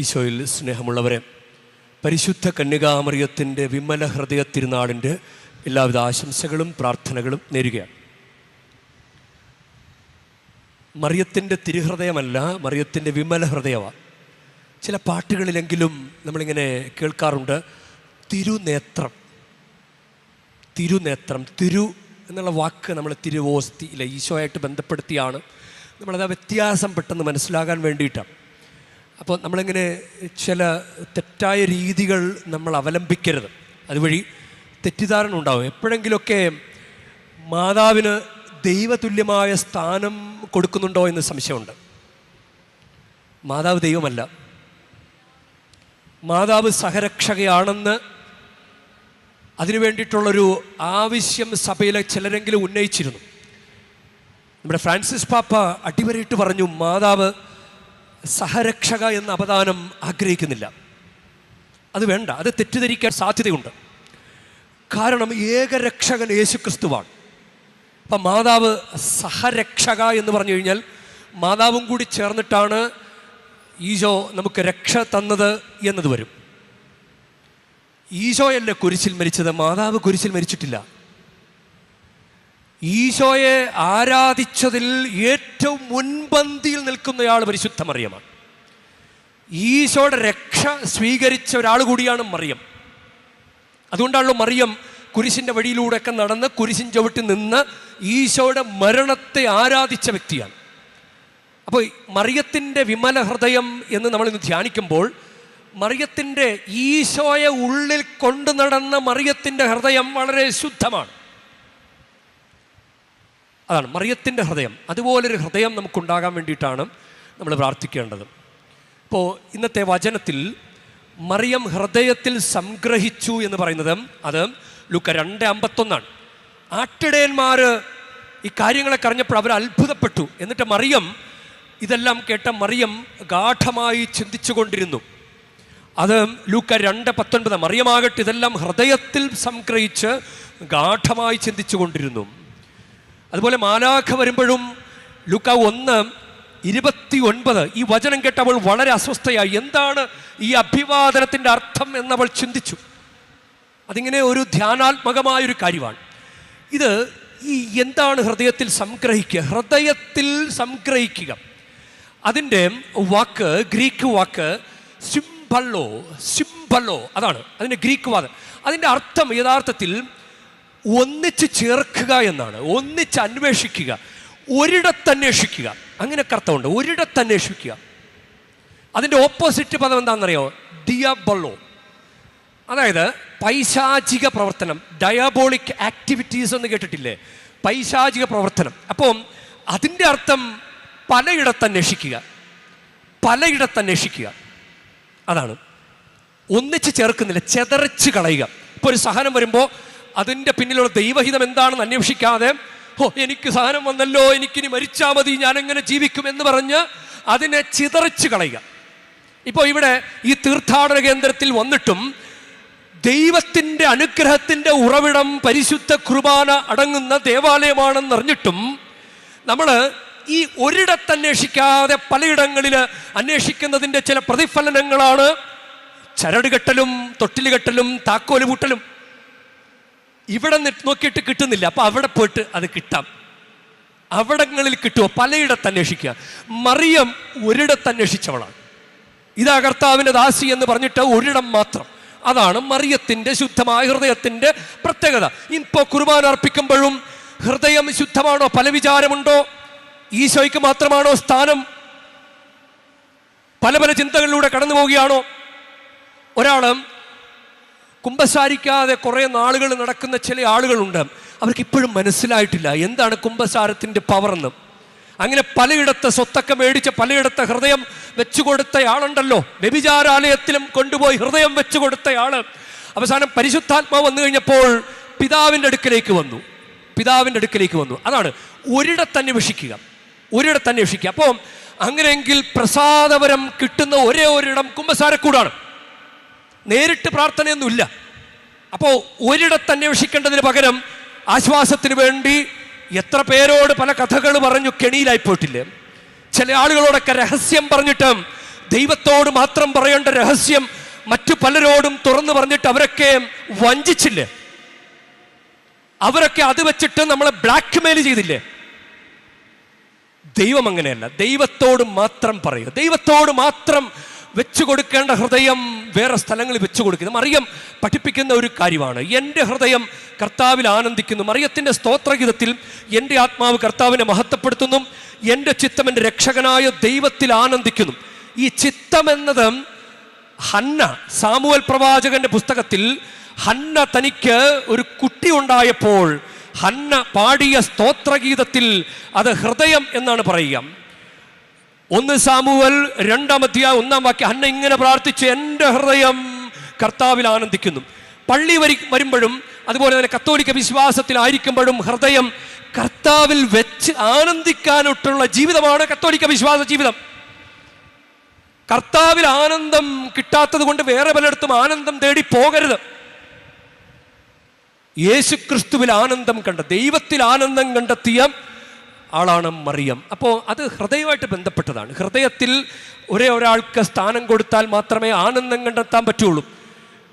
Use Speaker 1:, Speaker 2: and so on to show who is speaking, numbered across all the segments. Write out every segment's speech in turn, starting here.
Speaker 1: ഈശോയിൽ സ്നേഹമുള്ളവരെ പരിശുദ്ധ കന്യകാമറിയത്തിന്റെ വിമല ഹൃദയ തിരുനാളിന്റെ എല്ലാവിധ ആശംസകളും പ്രാർത്ഥനകളും നേരുകയാണ്. മറിയത്തിന്റെ തിരുഹൃദയമല്ല മറിയത്തിന്റെ വിമല ഹൃദയമാണ് ചില പാട്ടുകളിലെങ്കിലും നമ്മളിങ്ങനെ കേൾക്കാറുണ്ട് തിരുനേത്രം തിരുനേത്രം തിരു എന്നുള്ള വാക്ക് നമ്മൾ തിരുവോസ്തി ഇല്ല ഈശോയായിട്ട് ബന്ധപ്പെടുത്തിയാണ് നമ്മളത് ആ വ്യത്യാസം പെട്ടെന്ന് മനസ്സിലാകാൻ വേണ്ടിയിട്ടാണ്. അപ്പോൾ നമ്മളിങ്ങനെ ചില തെറ്റായ രീതികൾ നമ്മൾ അവലംബിക്കരുത്. അതുവഴി തെറ്റിദ്ധാരണ ഉണ്ടാവും. എപ്പോഴെങ്കിലുമൊക്കെ മാതാവിന് ദൈവതുല്യമായ സ്ഥാനം കൊടുക്കുന്നുണ്ടോ എന്ന് സംശയമുണ്ട്. മാതാവ് ദൈവമല്ല. മാതാവ് സഹരക്ഷകയാണെന്ന് അതിനു വേണ്ടിയിട്ടുള്ളൊരു ആവശ്യം സഭയിലെ ചിലരെങ്കിലും ഉന്നയിച്ചിരുന്നു. നമ്മുടെ ഫ്രാൻസിസ് പാപ്പ അടിവരയിട്ട് പറഞ്ഞു മാതാവ് സഹരക്ഷക എന്ന അപദാനം ആഗ്രഹിക്കുന്നില്ല. അത് വേണ്ട അത് തെറ്റിദ്ധരിക്കാൻ സാധ്യതയുണ്ട്. കാരണം ഏകരക്ഷകൻ യേശുക്രിസ്തുവാണ്. അപ്പം മാതാവ് സഹരക്ഷക എന്ന് പറഞ്ഞു കഴിഞ്ഞാൽ മാതാവും കൂടി ചേർന്നിട്ടാണ് ഈശോ നമുക്ക് രക്ഷ തന്നത് എന്നത് വരും. ഈശോയല്ല കുരിശിൽ മരിച്ചത്? മാതാവ് കുരിശിൽ മരിച്ചിട്ടില്ല. ഈശോയെ ആരാധിച്ചതിൽ ഏറ്റവും മുൻപന്തിയിൽ നിൽക്കുന്നയാൾ പരിശുദ്ധ മറിയമാണ് ഈശോയുടെ രക്ഷ സ്വീകരിച്ച ഒരാൾ കൂടിയാണ് മറിയം. അതുകൊണ്ടാണല്ലോ മറിയം കുരിശിന്റെ വഴിയിലൂടെയൊക്കെ നടന്ന് കുരിശിൻ ചവിട്ടി നിന്ന് ഈശോയുടെ മരണത്തെ ആരാധിച്ച വ്യക്തിയാണ്. അപ്പോൾ മറിയത്തിന്റെ വിമല ഹൃദയം എന്ന് നമ്മളിന്ന് ധ്യാനിക്കുമ്പോൾ മറിയത്തിന്റെ ഈശോയെ ഉള്ളിൽ കൊണ്ടു നടന്ന മറിയത്തിന്റെ ഹൃദയം വളരെ ശുദ്ധമാണ്. അതാണ് മറിയത്തിന്റെ ഹൃദയം. അതുപോലൊരു ഹൃദയം നമുക്കുണ്ടാകാൻ വേണ്ടിയിട്ടാണ് നമ്മൾ പ്രാർത്ഥിക്കേണ്ടത്. ഇപ്പോൾ ഇന്നത്തെ വചനത്തിൽ മറിയം ഹൃദയത്തിൽ സംഗ്രഹിച്ചു എന്ന് പറയുന്നത് അത് ലുക്ക രണ്ട് അമ്പത്തൊന്നാണ്. ആട്ടിടയന്മാർ ഈ കാര്യങ്ങളെ കറിഞ്ഞപ്പോൾ അവർ അത്ഭുതപ്പെട്ടു. എന്നിട്ട് മറിയം ഇതെല്ലാം കേട്ട മറിയം ഗാഠമായി ചിന്തിച്ചു കൊണ്ടിരുന്നു. അത് ലൂക്ക രണ്ട് പത്തൊൻപത് മറിയമാകട്ടെ ഇതെല്ലാം ഹൃദയത്തിൽ സംഗ്രഹിച്ച് ഗാഠമായി ചിന്തിച്ചു കൊണ്ടിരുന്നു. അതുപോലെ മാലാഖ വരുമ്പോഴും ലുക്ക ഒന്ന് ഇരുപത്തി ഒൻപത് ഈ വചനം കേട്ടവൾ വളരെ അസ്വസ്ഥയായി. എന്താണ് ഈ അഭിവാദനത്തിന്റെ അർത്ഥം എന്നവൾ ചിന്തിച്ചു. അതിങ്ങനെ ഒരു ധ്യാനാത്മകമായൊരു കാര്യമാണ്. ഇത് ഈ എന്താണ് ഹൃദയത്തിൽ സംഗ്രഹിക്കുക? ഹൃദയത്തിൽ സംഗ്രഹിക്കുക. അതിന്റെ വാക്ക് ഗ്രീക്ക് വാക്ക് സിംബല്ലോ സിംബല്ലോ അതാണ്. അതിന്റെ ഗ്രീക്ക് വാദം. അതിന്റെ അർത്ഥം യഥാർത്ഥത്തിൽ ഒന്നിച്ച് ചേർക്കുക എന്നാണ്. ഒന്നിച്ച് അന്വേഷിക്കുക. ഒരിടത്തന്വേഷിക്കുക അങ്ങനെയൊക്കെ അർത്ഥമുണ്ട്. ഒരിടത്തന്വേഷിക്കുക അതിന്റെ ഓപ്പോസിറ്റ് പദം എന്താണെന്നറിയോ? ഡിയബള്ളോ അതായത് പൈശാചിക പ്രവർത്തനം ഡയബോളിക് ആക്ടിവിറ്റീസ് എന്ന് കേട്ടിട്ടില്ലേ? പൈശാചിക പ്രവർത്തനം. അപ്പം അതിന്റെ അർത്ഥം പലയിടത്തന്വേഷിക്കുക പലയിടത്തന്വേഷിക്കുക അതാണ്. ഒന്നിച്ച് ചേർക്കുന്നില്ല. ചെതറിച്ച് കളയുക. ഇപ്പോൾ ഒരു സഹനം വരുമ്പോൾ അതിന്റെ പിന്നിലുള്ള ദൈവഹിതം എന്താണെന്ന് അന്വേഷിക്കാതെ ഓ എനിക്ക് സാധനം വന്നല്ലോ എനിക്കിനി മരിച്ചാൽ മതി ഞാനെങ്ങനെ ജീവിക്കും എന്ന് പറഞ്ഞ് അതിനെ ചിതറിച്ച് കളയുക. ഇപ്പോൾ ഇവിടെ ഈ തീർത്ഥാടന കേന്ദ്രത്തിൽ വന്നിട്ടും ദൈവത്തിന്റെ അനുഗ്രഹത്തിന്റെ ഉറവിടം പരിശുദ്ധ കുർബാന അടങ്ങുന്ന ദേവാലയമാണെന്നറിഞ്ഞിട്ടും നമ്മൾ ഈ ഒരിടത്ത് അന്വേഷിക്കാതെ പലയിടങ്ങളിൽ അന്വേഷിക്കുന്നതിന്റെ ചില പ്രതിഫലനങ്ങളാണ് ചരട് കെട്ടലും തൊട്ടിൽ കെട്ടലും താക്കോൽ പൂട്ടലും. ഇവിടെ നോക്കിയിട്ട് കിട്ടുന്നില്ല. അപ്പൊ അവിടെ പോയിട്ട് അത് കിട്ടാം. അവിടങ്ങളിൽ കിട്ടുമോ പലയിടത്ത് അന്വേഷിക്കുക. മറിയം ഒരിടത്ത് അന്വേഷിച്ചവളാണ്. ഇതാ കർത്താവിന്റെ ദാസി എന്ന് പറഞ്ഞിട്ട് ഒരിടം മാത്രം. അതാണ് മറിയത്തിന്റെ ശുദ്ധമായ ഹൃദയത്തിന്റെ പ്രത്യേകത. ഇപ്പോൾ കുർബാന അർപ്പിക്കുമ്പോഴും ഹൃദയം ശുദ്ധമാണോ? പല വിചാരമുണ്ടോ? ഈശോയ്ക്ക് മാത്രമാണോ സ്ഥാനം? പല പല ചിന്തകളിലൂടെ കടന്നു പോവുകയാണോ ഒരാൾ കുമ്പസാരിക്കാതെ കുറേ നാളുകൾ നടക്കുന്ന ചില ആളുകളുണ്ട്. അവർക്ക് ഇപ്പോഴും മനസ്സിലായിട്ടില്ല എന്താണ് കുമ്പസാരത്തിന്റെ പവറെന്ന്. അങ്ങനെ പലയിടത്ത് സ്വത്തൊക്കെ മേടിച്ച് പലയിടത്ത് ഹൃദയം വെച്ചു കൊടുത്തയാളുണ്ടല്ലോ വ്യഭിചാരാലയത്തിലും കൊണ്ടുപോയി ഹൃദയം വെച്ചു കൊടുത്തയാൾ അവസാനം പരിശുദ്ധാത്മാവ് വന്നു കഴിഞ്ഞപ്പോൾ പിതാവിന്റെ അടുക്കലേക്ക് വന്നു. പിതാവിന്റെ അടുക്കലേക്ക് വന്നു. അതാണ് ഒരിടത്ത് അന്വേഷിക്കുക. ഒരിടത്ത് അന്വേഷിക്കുക. അപ്പോൾ അങ്ങനെയെങ്കിൽ പ്രസാദപരം കിട്ടുന്ന ഒരേ ഒരിടം കുമ്പസാരക്കൂടാണ്. നേരിട്ട് പ്രാർത്ഥനയൊന്നുമില്ല. അപ്പോൾ ഒരിടത്ത് അന്വേഷിക്കേണ്ടതിന് പകരം ആശ്വാസത്തിന് വേണ്ടി എത്ര പേരോട് പല കഥകൾ പറഞ്ഞു കെണിയിലായി പോയിട്ടില്ലേ ചില ആളുകളോടൊക്കെ രഹസ്യം പറഞ്ഞിട്ട് ദൈവത്തോട് മാത്രം പറയേണ്ട രഹസ്യം മറ്റു പലരോടും തുറന്നു പറഞ്ഞിട്ട് അവരൊക്കെ വഞ്ചിച്ചില്ലേ? അവരൊക്കെ അത് വെച്ചിട്ട് നമ്മളെ ബ്ലാക്ക് മെയിൽ ചെയ്തില്ലേ? ദൈവം അങ്ങനെയല്ല. ദൈവത്തോട് മാത്രം പറയുക. ദൈവത്തോട് മാത്രം വെച്ചു കൊടുക്കേണ്ട ഹൃദയം വേറെ സ്ഥലങ്ങളിൽ വെച്ചു കൊടുക്കുന്നു മറിയം പഠിപ്പിക്കുന്ന ഒരു കാര്യമാണ്. എന്റെ ഹൃദയം കർത്താവിൽ ആനന്ദിക്കുന്നു. മറിയത്തിന്റെ സ്തോത്രഗീതത്തിൽ എന്റെ ആത്മാവ് കർത്താവിനെ മഹത്വപ്പെടുത്തുന്നു. എന്റെ ചിത്തം എന്റെ രക്ഷകനായ ദൈവത്തിൽ ആനന്ദിക്കുന്നു. ഈ ചിത്തം എന്നത് ഹന്ന സാമുവൽ പ്രവാചകന്റെ പുസ്തകത്തിൽ ഹന്ന തനിക്ക് ഒരു കുട്ടി ഉണ്ടായപ്പോൾ ഹന്ന പാടിയ സ്തോത്രഗീതത്തിൽ അത് ഹൃദയം എന്നാണ് പറയുക. ഒന്ന് സാമുവൽ രണ്ടാം അധ്യായം ഒന്നാം വാക്യം അന്ന ഇങ്ങനെ പ്രാർത്ഥിച്ച് എന്റെ ഹൃദയം കർത്താവിൽ ആനന്ദിക്കുന്നു. പള്ളി വരി വരുമ്പോഴും അതുപോലെ തന്നെ കത്തോലിക്ക വിശ്വാസത്തിലായിരിക്കുമ്പോഴും ഹൃദയം കർത്താവിൽ വെച്ച് ആനന്ദിക്കാനൊട്ടുള്ള ജീവിതമാണ് കത്തോലിക്ക വിശ്വാസ ജീവിതം. കർത്താവിൽ ആനന്ദം കിട്ടാത്തത് കൊണ്ട് വേറെ പലയിടത്തും ആനന്ദം തേടി പോകരുത്. യേശുക്രിസ്തുവിൽ ആനന്ദം കണ്ട ദൈവത്തിൽ ആനന്ദം കണ്ടെത്തിയ ആളാണ് മറിയം. അപ്പോൾ അത് ഹൃദയമായിട്ട് ബന്ധപ്പെട്ടതാണ്. ഹൃദയത്തിൽ ഒരേ ഒരാൾക്ക് സ്ഥാനം കൊടുത്താൽ മാത്രമേ ആനന്ദം കണ്ടെത്താൻ പറ്റുള്ളൂ.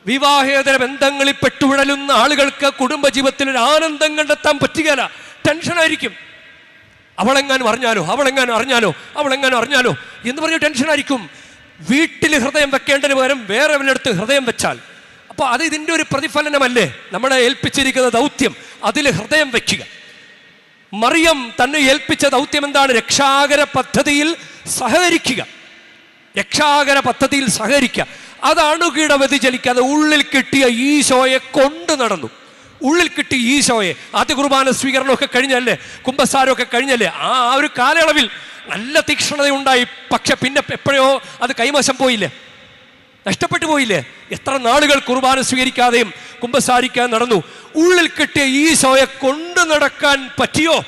Speaker 1: വിവാഹേതര ബന്ധങ്ങളിൽ പെട്ടുവിടലുന്ന ആളുകൾക്ക് കുടുംബജീവിതത്തിൽ ഒരു ആനന്ദം കണ്ടെത്താൻ പറ്റുകയില്ല. ടെൻഷനായിരിക്കും അവളെങ്ങാനും അറിഞ്ഞാലോ? അവളെങ്ങാനും അറിഞ്ഞാലോ? അവളെങ്ങാനും അറിഞ്ഞാലോ? എന്ന് പറഞ്ഞ ടെൻഷനായിരിക്കും വീട്ടിൽ ഹൃദയം വെക്കേണ്ടതിന് പകരം വേറെ വല്ലയിടത്ത് ഹൃദയം വെച്ചാൽ. അപ്പോൾ അത് ഇതിന്റെ ഒരു പ്രതിഫലനമല്ലേ? നമ്മളെ ഏൽപ്പിച്ചിരിക്കുന്ന ദൗത്യം. അതിൽ ഹൃദയം വെക്കുക. മറിയം തന്നെ ഏൽപ്പിച്ച ദൗത്യം എന്താണ് രക്ഷാകര പദ്ധതിയിൽ സഹകരിക്കുക. രക്ഷാകര പദ്ധതിയിൽ സഹകരിക്കുക. അതാണ് കീട വ്യതിചലിക്കാതെ ഉള്ളിൽ കിട്ടിയ ഈശോയെ കൊണ്ടു നടന്നു. ഉള്ളിൽ കിട്ടിയ ഈശോയെ. ആദ്യ കുർബാന സ്വീകരണമൊക്കെ കഴിഞ്ഞല്ലേ? കുംഭസാരമൊക്കെ കഴിഞ്ഞല്ലേ? ആ ഒരു കാലയളവിൽ നല്ല തീക്ഷ്ണതയുണ്ടായി. പക്ഷെ പിന്നെ എപ്പോഴോ അത് കൈവശം പോയില്ലേ? നഷ്ടപ്പെട്ടു പോയില്ലേ? എത്ര നാളുകൾ കുർബാന സ്വീകരിക്കാതെയും കുംഭസാരിക്കാൻ നടന്നു? ഉള്ളിൽ കിട്ടിയ ഈശോയെ കൊണ്ടു നടക്കാൻ പറ്റിയോ?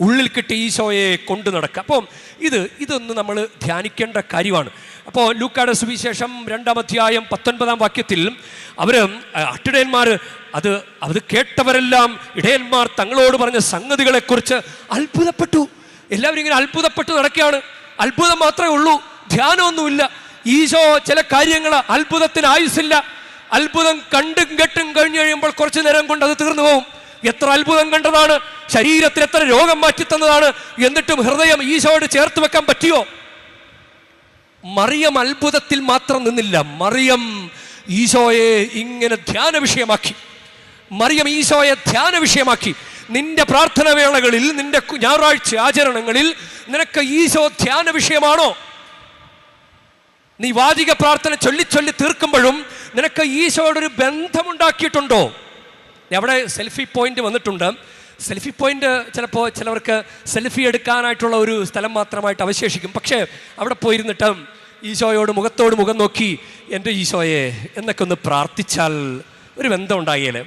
Speaker 1: ഉള്ളിൽ കിട്ടിയ ഈശോയെ കൊണ്ടു നടക്കുക അപ്പം ഇത് ഇതൊന്ന് നമ്മൾ ധ്യാനിക്കേണ്ട കാര്യമാണ്. അപ്പോൾ ലൂക്കാട സുവിശേഷം രണ്ടാം അധ്യായം പത്തൊൻപതാം വാക്യത്തിൽ അവർ അട്ടിടയന്മാർ അത് അത് കേട്ടവരെല്ലാം ഇടയന്മാർ തങ്ങളോട് പറഞ്ഞ സംഗതികളെക്കുറിച്ച് അത്ഭുതപ്പെട്ടു. എല്ലാവരും ഇങ്ങനെ അത്ഭുതപ്പെട്ട് നടക്കുകയാണ്. അത്ഭുതം മാത്രമേ ഉള്ളൂ. ധ്യാനമൊന്നുമില്ല. ഈശോ ചില കാര്യങ്ങൾ അത്ഭുതത്തിന് ആയുസില്ല അത്ഭുതം കണ്ടും കെട്ടും കഴിഞ്ഞു കഴിയുമ്പോൾ കുറച്ചു നേരം കൊണ്ട് അത് തീർന്നു പോകും എത്ര അത്ഭുതം കണ്ടതാണ് ശരീരത്തിൽ എത്ര രോഗം മാറ്റിത്തന്നതാണ് എന്നിട്ടും ഹൃദയം ഈശോയോട് ചേർത്ത് വെക്കാൻ പറ്റിയോ? മറിയം അത്ഭുതത്തിൽ മാത്രം നിന്നില്ല. മറിയം ഈശോയെ ഇങ്ങനെ ധ്യാന വിഷയമാക്കി. മറിയം ഈശോയെ ധ്യാന വിഷയമാക്കി. നിന്റെ പ്രാർത്ഥന വേളകളിൽ നിന്റെ ഞായറാഴ്ച ആചരണങ്ങളിൽ നിനക്ക് ഈശോ ധ്യാന വിഷയമാണോ? നീ വാചിക പ്രാർത്ഥന ചൊല്ലി ചൊല്ലി തീർക്കുമ്പോഴും നിനക്ക് ഈശോയോട് ഒരു ബന്ധമുണ്ടാക്കിയിട്ടുണ്ടോ അവിടെ സെൽഫി പോയിന്റ് വന്നിട്ടുണ്ട്. സെൽഫി പോയിന്റ് ചിലപ്പോൾ ചിലവർക്ക് സെൽഫി എടുക്കാനായിട്ടുള്ള ഒരു സ്ഥലം മാത്രമായിട്ട് അവശേഷിക്കും. പക്ഷേ അവിടെ പോയിരുന്നിട്ട് ഈശോയോട് മുഖത്തോട് മുഖം നോക്കി എന്റെ ഈശോയെ എന്നൊക്കെ ഒന്ന് പ്രാർത്ഥിച്ചാൽ ഒരു ബന്ധം ഉണ്ടായേലേ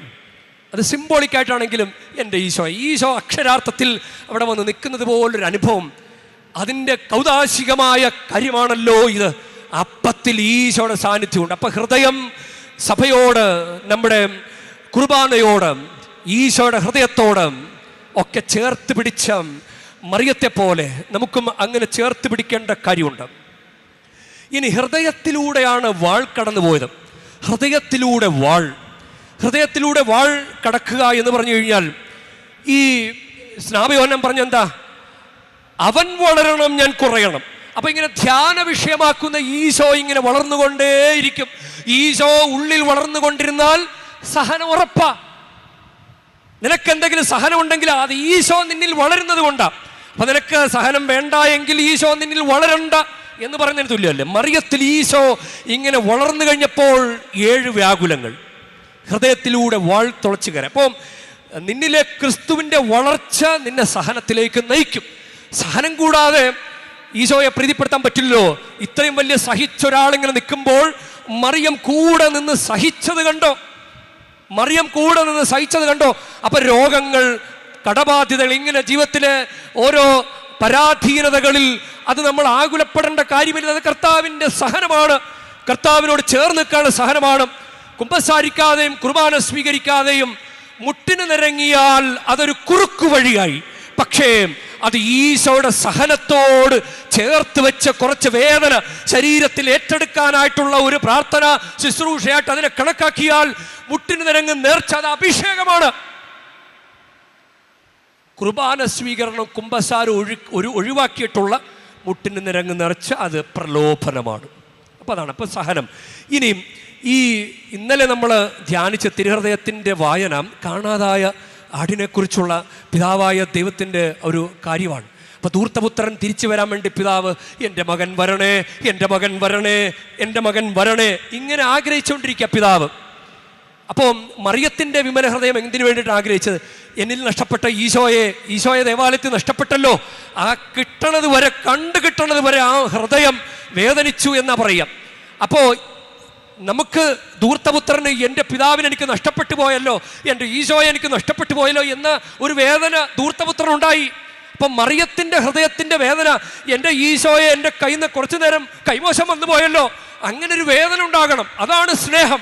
Speaker 1: അത് സിംബോളിക്കായിട്ടാണെങ്കിലും എന്റെ ഈശോ ഈശോ അക്ഷരാർത്ഥത്തിൽ അവിടെ വന്ന് നിൽക്കുന്നത് പോലൊരു അനുഭവം. അതിന്റെ കൗതാശികമായ കാര്യമാണല്ലോ ഇത്. അപ്പത്തിൽ ഈശോയുടെ സാന്നിധ്യമുണ്ട്. അപ്പം ഹൃദയം സഭയോട് നമ്മുടെ കുർബാനയോട് ഈശോയുടെ ഹൃദയത്തോട് ഒക്കെ ചേർത്ത് പിടിച്ച മറിയത്തെ പോലെ നമുക്കും അങ്ങനെ ചേർത്ത് പിടിക്കേണ്ട കാര്യമുണ്ട്. ഇനി ഹൃദയത്തിലൂടെയാണ് വാൾ കടന്നു പോയത്. ഹൃദയത്തിലൂടെ വാൾ. ഹൃദയത്തിലൂടെ വാൾ കടക്കുക എന്ന് പറഞ്ഞു കഴിഞ്ഞാൽ ഈ സ്നാപയോനം പറഞ്ഞെന്താ? അവൻ വളരണം ഞാൻ കുറയണം. അപ്പൊ ഇങ്ങനെ ധ്യാന വിഷയമാക്കുന്ന ഈശോ ഇങ്ങനെ വളർന്നുകൊണ്ടേയിരിക്കും. ഈശോ ഉള്ളിൽ വളർന്നുകൊണ്ടിരുന്നാൽ സഹനം ഉറപ്പ. നിനക്ക് എന്തെങ്കിലും സഹനം ഉണ്ടെങ്കിൽ അത് ഈശോ നിന്നിൽ വളരുന്നത് കൊണ്ടാ. അപ്പൊ നിനക്ക് സഹനം വേണ്ട എങ്കിൽ ഈശോ നിന്നിൽ വളരണ്ട എന്ന് പറയുന്നതിന് തുല്യമല്ലേ. മറിയത്തിൽ ഈശോ ഇങ്ങനെ വളർന്നു കഴിഞ്ഞപ്പോൾ ഏഴ് വ്യാകുലങ്ങൾ. ഹൃദയത്തിലൂടെ വാൾ തുളച്ചു കയറി. അപ്പം നിന്നിലെ ക്രിസ്തുവിന്റെ വളർച്ച നിന്നെ സഹനത്തിലേക്ക് നയിക്കും. സഹനം കൂടാതെ ഈശോയെ പ്രീതിപ്പെടുത്താൻ പറ്റില്ലല്ലോ. ഇത്രയും വലിയ സഹിച്ച ഒരാളിങ്ങനെ നിൽക്കുമ്പോൾ മറിയം കൂടെ നിന്ന് സഹിച്ചത് കണ്ടോ? മറിയം കൂടെ നിന്ന് സഹിച്ചത് കണ്ടോ? അപ്പൊ രോഗങ്ങൾ കടബാധ്യതകൾ ഇങ്ങനെ ജീവിതത്തിലെ ഓരോ പരാധീനതകളിൽ അത് നമ്മൾ ആകുലപ്പെടേണ്ട കാര്യമില്ല. അത് കർത്താവിന്റെ സഹനമാണ്. കർത്താവിനോട് ചേർന്ന് നിൽക്കാനുള്ള സഹനമാണ്. കുമ്പസാരിക്കാതെയും കുർബാന സ്വീകരിക്കാതെയും മുട്ടിന് നിരങ്ങിയാൽ അതൊരു കുറുക്കു വഴിയായി. പക്ഷേ അത് ഈശോയുടെ സഹനത്തോട് ചേർത്ത് വെച്ച കുറച്ച് വേദന ശരീരത്തിൽ ഏറ്റെടുക്കാനായിട്ടുള്ള ഒരു പ്രാർത്ഥന ശുശ്രൂഷയായിട്ട് അതിനെ കണക്കാക്കിയാൽ മുട്ടിന് നിരങ്ങ് നേർച്ച അത് അഭിഷേകമാണ്. കുർബാന സ്വീകരണം കുംഭസാര ഒഴി ഒരു ഒഴിവാക്കിയിട്ടുള്ള മുട്ടിന് നിരങ്ങ് നിറച്ച് അത് പ്രലോഭനമാണ്. അപ്പോൾ അതാണ് അപ്പോൾ സഹനം. ഇനിയും ഈ ഇന്നലെ നമ്മൾ ധ്യാനിച്ച തിരുഹൃദയത്തിന്റെ വായന കാണാതായ ആടിനെക്കുറിച്ചുള്ള പിതാവായ ദൈവത്തിന്റെ ഒരു കാര്യമാണ്. അപ്പോൾ ധൂർത്തപുത്രൻ തിരിച്ചു വരാൻ വേണ്ടി പിതാവ് എന്റെ മകൻ വരണേ എന്റെ മകൻ വരണേ എന്റെ മകൻ വരണേ ഇങ്ങനെ ആഗ്രഹിച്ചുകൊണ്ടിരിക്കുക പിതാവ്. അപ്പോൾ മറിയത്തിന്റെ വിമല ഹൃദയം എന്തിനു വേണ്ടിയിട്ട് ആഗ്രഹിച്ചത്? എന്നിൽ നഷ്ടപ്പെട്ട ഈശോയെ ഈശോയെ ദേവാലയത്തിൽ നഷ്ടപ്പെട്ടല്ലോ. ആ കിട്ടണത് വരെ കണ്ടു കിട്ടണത് വരെ ആ ഹൃദയം വേദനിച്ചു എന്നാ പറയാം അപ്പോൾ നമുക്ക് ധൂർത്തപുത്രന് എന്റെ പിതാവിന് എനിക്ക് നഷ്ടപ്പെട്ടു പോയല്ലോ എന്റെ ഈശോയെ എനിക്ക് നഷ്ടപ്പെട്ടു പോയല്ലോ എന്ന ഒരു വേദന ദൂർത്തപുത്രനുണ്ടായി അപ്പം മറിയത്തിന്റെ ഹൃദയത്തിന്റെ വേദന എന്റെ ഈശോയെ എന്റെ കയ്യിൽ നിന്ന് കുറച്ചു നേരം കൈമോശം വന്നു പോയല്ലോ. അങ്ങനെ ഒരു വേദന ഉണ്ടാകണം. അതാണ് സ്നേഹം.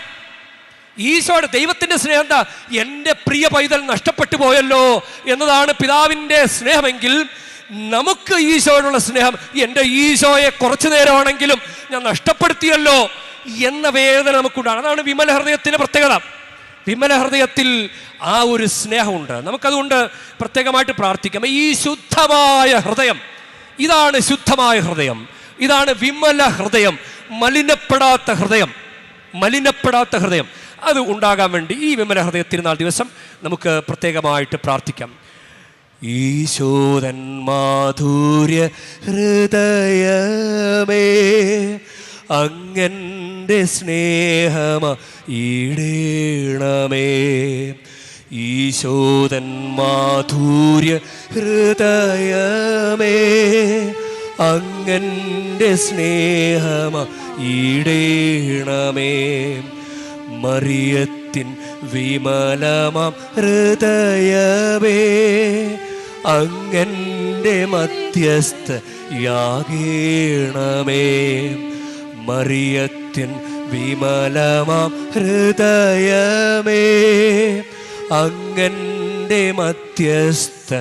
Speaker 1: ഈശോയുടെ ദൈവത്തിന്റെ സ്നേഹം എന്താ? എന്റെ പ്രിയ പൈതൽ നഷ്ടപ്പെട്ടു പോയല്ലോ എന്നതാണ് പിതാവിന്റെ സ്നേഹമെങ്കിൽ നമുക്ക് ഈശോയോടുള്ള സ്നേഹം എന്റെ ഈശോയെ കുറച്ചു നേരമാണെങ്കിലും ഞാൻ നഷ്ടപ്പെടുത്തിയല്ലോ. എന്ന വേദന നമുക്കുണ്ടാണ്. അതാണ് വിമല ഹൃദയത്തിന്റെ പ്രത്യേകത. വിമല ഹൃദയത്തിൽ ആ ഒരു സ്നേഹമുണ്ട്. നമുക്കതുകൊണ്ട് പ്രത്യേകമായിട്ട് പ്രാർത്ഥിക്കാം. ഈ ശുദ്ധമായ ഹൃദയം ഇതാണ് ശുദ്ധമായ ഹൃദയം. ഇതാണ് വിമല ഹൃദയം. മലിനപ്പെടാത്ത ഹൃദയം. മലിനപ്പെടാത്ത ഹൃദയം. അത് ഉണ്ടാകാൻ വേണ്ടി ഈ വിമല ഹൃദയ തിരുനാൾ ദിവസം നമുക്ക് പ്രത്യേകമായിട്ട് പ്രാർത്ഥിക്കാം. ഈശോദൻ മാധുര്യ ഹൃദയമേ അങ്ങന്റെ സ്നേഹമ ഈടേണമേ. ഈശോദൻ മാധുര്യ ഹൃദയമേ. അങ്ങന്റെ സ്നേഹമ ഈടേണമേ. മറിയത്തിൻ വിമലമാം ഹൃദയമേ. അങ്ങന്റെ മധ്യസ്ഥ യാഗേണമേ മറിയത്തിൻ വിമലമാം ഹൃദയമേ അങ്ങന്റെ മധ്യസ്ഥ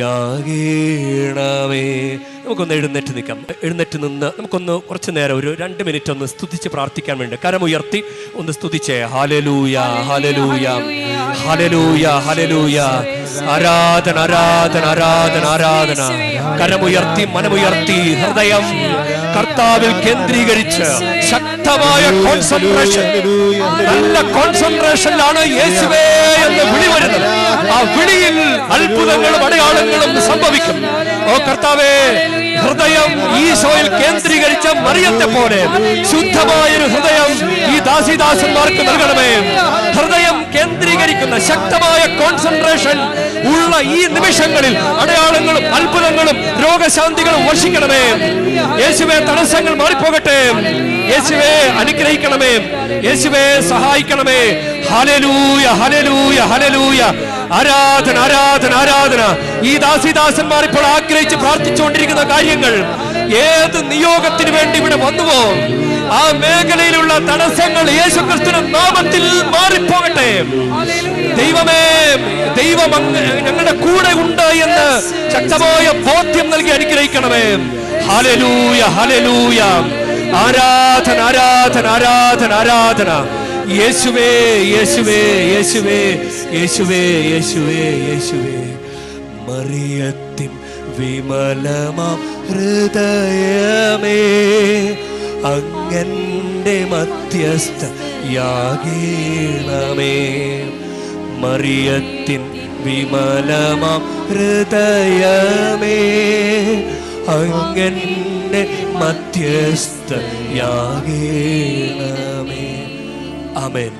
Speaker 1: യാഗീണമേ നമുക്കൊന്ന് എഴുന്നേറ്റ് നിൽക്കാം. എഴുന്നേറ്റ് നിന്ന് നമുക്കൊന്ന് കുറച്ച് നേരം ഒരു രണ്ട് മിനിറ്റ് ഒന്ന് സ്തുതിച്ച് പ്രാർത്ഥിക്കാൻ വേണ്ടി കരമുയർത്തി ഒന്ന് സ്തുതിച്ചേ. ഹാലലൂയ ഹാലലൂയ ഹാലലൂയ ഹാലലൂയ ആരാധന ആരാധന ആരാധന ആരാധന. കരമുയർത്തി മനമുയർത്തി ഹൃദയം കർത്താവിൽ കേന്ദ്രീകരിച്ച് ശക്തമായ കോൺസെൻട്രേഷൻ നല്ല കോൺസെൻട്രേഷനിലാണ് യേശുവേ എന്ന് വിളി വരുന്നത്. ആ വിളിയിൽ അത്ഭുതങ്ങളും അടയാളങ്ങളും സംഭവിക്കും. ഓ കർത്താവേ ഹൃദയം ഈശോയിൽ കേന്ദ്രീകരിച്ച മറിയത്തെ പോലെ ശുദ്ധമായൊരു ഹൃദയം ഈ ദാസിദാസന്മാർക്ക് നൽകണമേ. ഹൃദയം കേന്ദ്രീകരിക്കുന്ന ശക്തമായ കോൺസെൻട്രേഷൻ ഉള്ള ഈ നിമിഷങ്ങളിൽ അടയാളങ്ങളും അത്ഭുതങ്ങളും രോഗശാന്തികളും വശിക്കണമേ. യേശുവെ തടസ്സങ്ങൾ മാറിപ്പോകട്ടെ. യേശുവെ അനുഗ്രഹിക്കണമേ. യേശുവെ സഹായിക്കണമേ. ഹലലൂയ ഹലലൂയ ഹലലൂയ ആരാധന ആരാധന ആരാധന. ഈ ദാസിദാസന്മാർ ഇപ്പോൾ ആഗ്രഹിച്ച് പ്രാർത്ഥിച്ചുകൊണ്ടിരിക്കുന്ന കാര്യങ്ങൾ ഏത് നിയോഗത്തിന് വേണ്ടി ഇവിടെ വന്നുവോ? ആ മേഖലയിലുള്ള തടസ്സങ്ങൾ യേശു ക്രിസ്തുവിന്റെ നാമത്തിൽ മാറിപ്പോകട്ടെ. ദൈവമേ ദൈവം ഞങ്ങളുടെ കൂടെ ഉണ്ട് എന്ന് ശക്തമായ ബോധ്യം നൽകി അനുഗ്രഹിക്കണമേ. ഹലലൂയ ഹലലൂയ ആരാധന ആരാധന ആരാധന ആരാധന. യേശുവേ യേശുവേ യേശുവേ യേശുവേ യേശുവേ യേശുവേ. മറിയത്തിൻ വിമലമാം ഹൃദയമേ. അങ്ങന്റെ മധ്യസ്ഥ യാഗീണമേ. മറിയത്തിൻ വിമലമാം ഹൃദയമേ. അങ്ങന്റെ മധ്യസ്ഥ യാഗീണമേ. ആമേൻ.